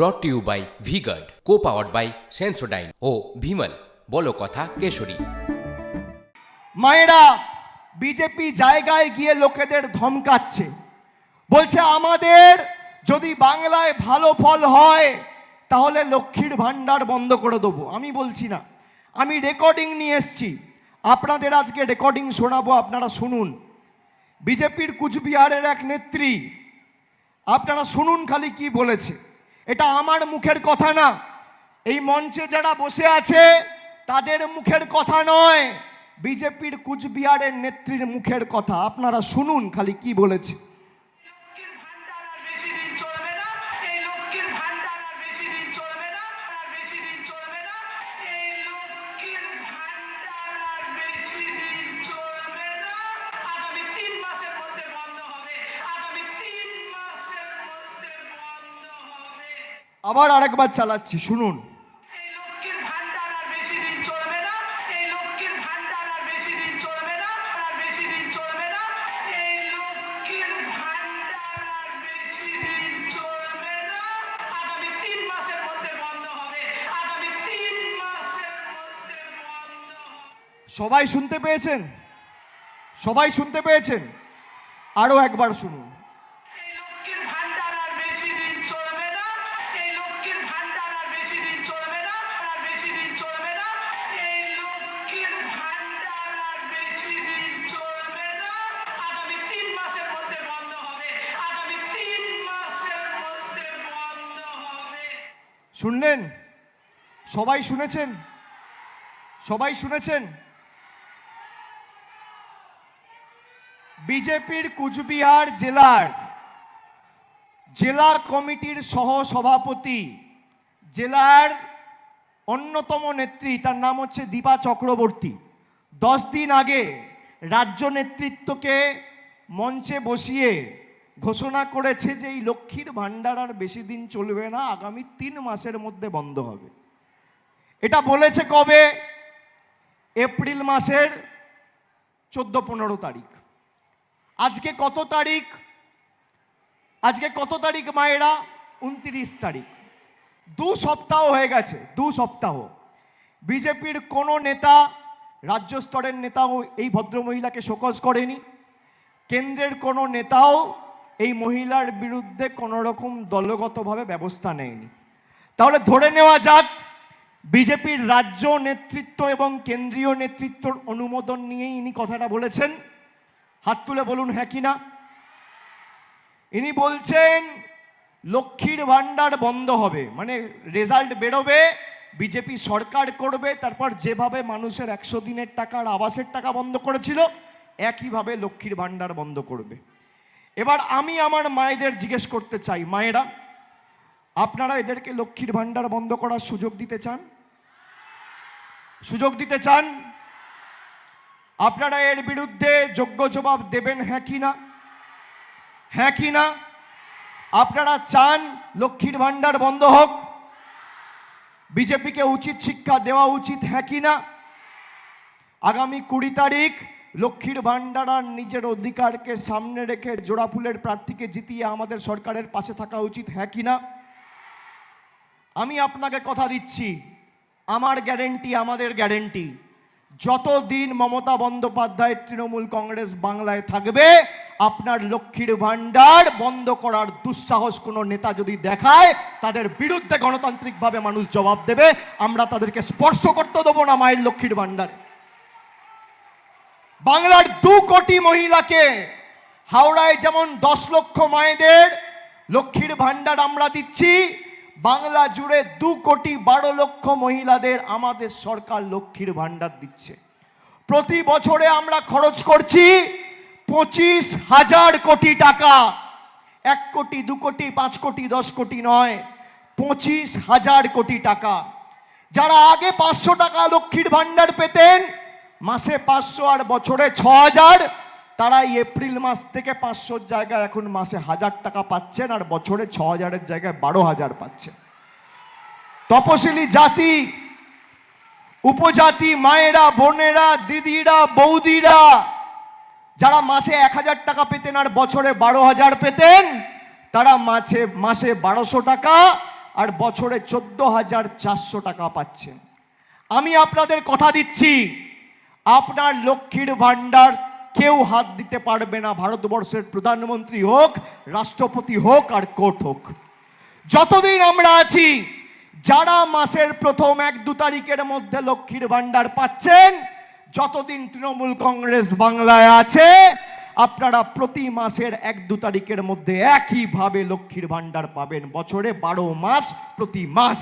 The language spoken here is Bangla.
Brought to you by V-Guard co-powered by Sensodyne ও ভিমল বলো কথা কেশরী। মায়েরা বিজেপি জায়গায় গিয়ে লোকেদের ধমকাচ্ছে। বলছে, আমাদের যদি বাংলায় ভালো ফল হয়, তাহলে লক্ষ্মীর ভাণ্ডার বন্ধ করে দেবো। আমি বলছি না। আমি রেকর্ডিং নিয়ে এসছি। আপনাদের আজকে রেকর্ডিং শোনাবো, আপনারা শুনুন। বিজেপির কুচবিহারের এক নেত্রী, আপনারা শুনুন খালি কি বলেছে। এটা আমার মুখের কথা না। এই মঞ্চে যারা বসে আছে, তাদের মুখের কথা নয়। বিজেপির কুচবিহারের নেত্রীর মুখের কথা। আপনারা শুনুন খালি কি বলেছে। মাসের আরেকবার চালাচ্ছি শুনুন। সবাই শুনতে পেয়েছেন? সবাই শুনতে পেয়েছেন? আরও একবার শুনুন। শুনলেন? সবাই শুনেছেন? সবাই শুনেছেন? বিজেপির কুচবিহার জেলার জেলার কমিটির সহ সভাপতি জেলার অন্যতম নেত্রী, তার নাম হচ্ছে দীপা চক্রবর্তী। দশ দিন আগে রাজ্য নেতৃত্বকে মঞ্চে বসিয়ে ঘোষণা করেছে যে এই লক্ষ্মীর ভাণ্ডার আর বেশি দিন চলবে না, আগামী তিন মাসের মধ্যে বন্ধ হবে। এটা বলেছে কবে? এপ্রিল মাসের চোদ্দ পনেরো তারিখ। আজকে কত তারিখ? আজকে কত তারিখ মায়েরা? উনত্রিশ তারিখ। দু সপ্তাহ হয়ে গেছে, দু সপ্তাহ। বিজেপির কোনো নেতা, রাজ্য স্তরের নেতাও এই ভদ্রমহিলাকে শোকজ করেনি। কেন্দ্রের কোনো নেতাও এই মহিলার বিরুদ্ধে কোনো রকম দলগতভাবে ব্যবস্থা নেয়নি। তাহলে ধরে নেওয়া যাক, বিজেপির রাজ্য নেতৃত্ব এবং কেন্দ্রীয় নেতৃত্বর অনুমোদন নিয়েই ইনি কথাটা বলেছেন। হাত তুলে বলুন হ্যাঁ কি না? ইনি বলছেন, লক্ষ্মীর ভাণ্ডার বন্ধ হবে মানে রেজাল্ট বেরোবে, বিজেপি সরকার করবে, তারপর যেভাবে মানুষের একশো দিনের টাকার আবাসের টাকা বন্ধ করেছিল, একইভাবে লক্ষ্মীর ভাণ্ডার বন্ধ করবে। এবার আমি আমার মায়েদের জিজ্ঞেস করতে চাই, মায়েরা, আপনারা এদেরকে লক্ষ্মীর ভাণ্ডার বন্ধ করার সুযোগ দিতে চান? সুযোগ দিতে চান? আপনারা এর বিরুদ্ধে যোগ্য জবাব দেবেন হ্যাঁ কি না? হ্যাঁ কি না? আপনারা চান লক্ষ্মীর ভাণ্ডার বন্ধ হোক? বিজেপিকে উচিত শিক্ষা দেওয়া উচিত হ্যাঁ কি না? আগামী কুড়ি তারিখ লক্ষ্মীর ভাণ্ডার আর নিজের অধিকারকে সামনে রেখে জোড়াফুলের প্রার্থীকে জিতিয়ে আমাদের সরকারের পাশে থাকা উচিত হ্যাঁ কি না? আমি আপনাকে কথা দিচ্ছি, আমার গ্যারেন্টি, আমাদের গ্যারেন্টি। যতদিন মমতা বন্দ্যোপাধ্যায় তৃণমূল কংগ্রেস বাংলায় থাকবে, আপনার লক্ষ্মীর ভাণ্ডার বন্ধ করার দুঃসাহস কোনো নেতা যদি দেখায়, তাদের বিরুদ্ধে গণতান্ত্রিকভাবে মানুষ জবাব দেবে, আমরা তাদেরকে স্পর্শ করতে দেবো না মায়ের লক্ষ্মীর ভাণ্ডারে। বাংলার দু কোটি মহিলাকে হাওড়ায় যেমন দশ লক্ষ মায়েদের, লক্ষ্মীর ভাণ্ডার আমরা দিচ্ছি, বাংলা জুড়ে দু কোটি বারো লক্ষ মহিলাদের আমাদের সরকার লক্ষ্মীর ভাণ্ডার দিচ্ছে। প্রতি বছরে আমরা খরচ করছি পঁচিশ হাজার কোটি টাকা। এক কোটি, দু কোটি, পাঁচ কোটি, দশ কোটি নয়, পঁচিশ হাজার কোটি টাকা। যারা আগে পাঁচশো টাকা লক্ষ্মীর ভাণ্ডার পেতেন মাসে পাঁচশো আর বছরে ছ হাজার তারা এপ্রিল মাস থেকে পাঁচশোর জায়গায় এখন মাসে হাজার টাকা পাচ্ছেন আর বছরে ছ হাজারের জায়গায় বারো হাজার পাচ্ছেন। তপশিলি জাতি, উপজাতি, মায়েরা, বোনেরা, দিদিরা, বৌদিরা, যারা মাসে এক হাজার টাকা পেতেন আর বছরে বারো হাজার পেতেন, তারা মাসে মাসে বারোশো টাকা আর বছরে চোদ্দ হাজার চারশো টাকা পাচ্ছেন। আমি আপনাদের কথা দিচ্ছি আপনার লক্ষ্মীর ভাণ্ডার কেউ হাত দিতে পারবে না, ভারতবর্ষের প্রধানমন্ত্রী হোক, রাষ্ট্রপতি হোক আর কোর্ট হোক। যতদিন আমরা আছি, যারা মাসের প্রথম এক দু তারিখের মধ্যে লক্ষ্মীর ভাণ্ডার পাচ্ছেন, যতদিন তৃণমূল কংগ্রেস বাংলায় আছে, আপনারা প্রতি মাসের এক দু তারিখের মধ্যে একইভাবে লক্ষ্মীর ভাণ্ডার পাবেন। বছরে বারো মাস প্রতি মাস।